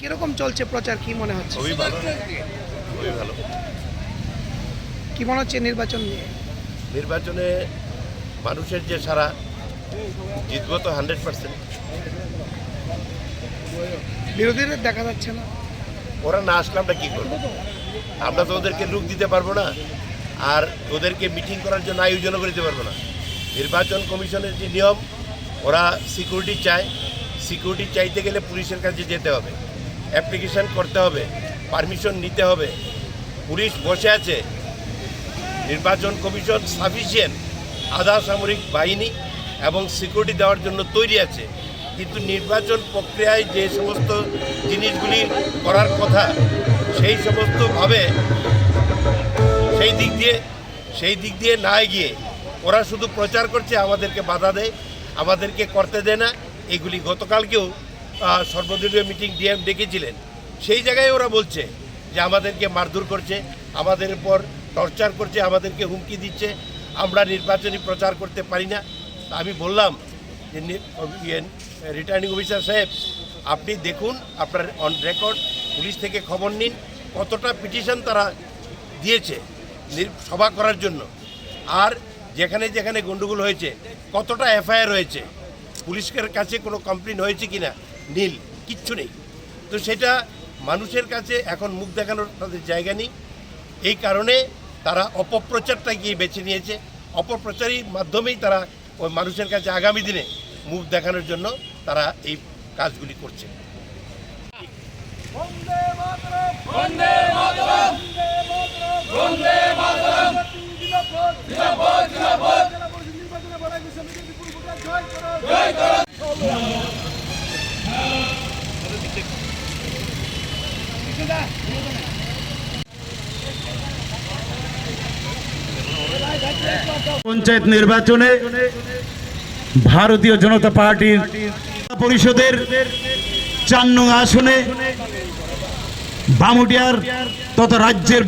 কীরকম চলছে প্রচার? কি মনে হচ্ছে? খুবই ভালো। খুবই ভালো। কি মনে হচ্ছে নির্বাচন নিয়ে? নির্বাচনে মানুষের যে সারা জিতবো তো হান্ড্রেড পার্সেন্ট। বিরোধীদের দেখা যাচ্ছে না। ওরা না আসলে আমরা কী করব? আমরা তো ওদেরকে লুক দিতে পারব না আর ওদেরকে মিটিং করার জন্য আয়োজনও করে দিতে পারব না। নির্বাচন কমিশনের যে নিয়ম ওরা সিকিউরিটি চায়। সিকিউরিটি চাইতে গেলে পুলিশের কাছে যেতে হবে। অ্যাপ্লিকেশন করতে হবে পারমিশন নিতে হবে। পুলিশ বসে আছে। নির্বাচন কমিশন সাফিসিয়েন্ট আধা সামরিক বাহিনী এবং সিকিউরিটি দেওয়ার জন্য তৈরি আছে। কিন্তু নির্বাচন প্রক্রিয়ায় যে সমস্ত জিনিসগুলি করার কথা, সেই সমস্তভাবে সেই দিক দিয়ে, সেই দিক দিয়ে না এগিয়ে, ওরা শুধু প্রচার করছে, আমাদেরকে বাধা দেয়, আমাদেরকে করতে দেয় না। এগুলি গতকালকেও সর্বদলীয় মিটিং ডিএম ডেকেছিলেন। সেই জায়গায় ওরা বলছে যে আমাদেরকে মারধর করছে, আমাদের উপর টর্চার করছে, আমাদেরকে হুমকি দিচ্ছে, আমরা নির্বাচনী প্রচার করতে পারি না। আমি বললাম যে রিটার্নিং অফিসার সাহেব, আপনি দেখুন আপনার অন রেকর্ড পুলিশ থেকে খবর নিন, কতটা পিটিশন তারা দিয়েছে সভা করার জন্য। আর যেখানে যেখানে গন্ডগোল হয়েছে, কতটা এফআইআর হয়েছে, পুলিশের কাছে কোনো কমপ্লেন হয়েছে কি না নীল কিচ্ছু নেই। তো সেটা মানুষের কাছে এখন মুখ দেখানোর তাদের জায়গা নেই। এই কারণে তারা অপপ্রচারটা গিয়ে বেছে নিয়েছে। অপপ্রচারের মাধ্যমেই তারা ওই মানুষের কাছে আগামী দিনে মুখ দেখানোর জন্য তারা এই কাজগুলি করছে। পঞ্চায়েত নির্বাচনে ভারতীয় জনতা পার্টির পরিষদের চার নং আসনে বামুটিয়ার তথা রাজ্যের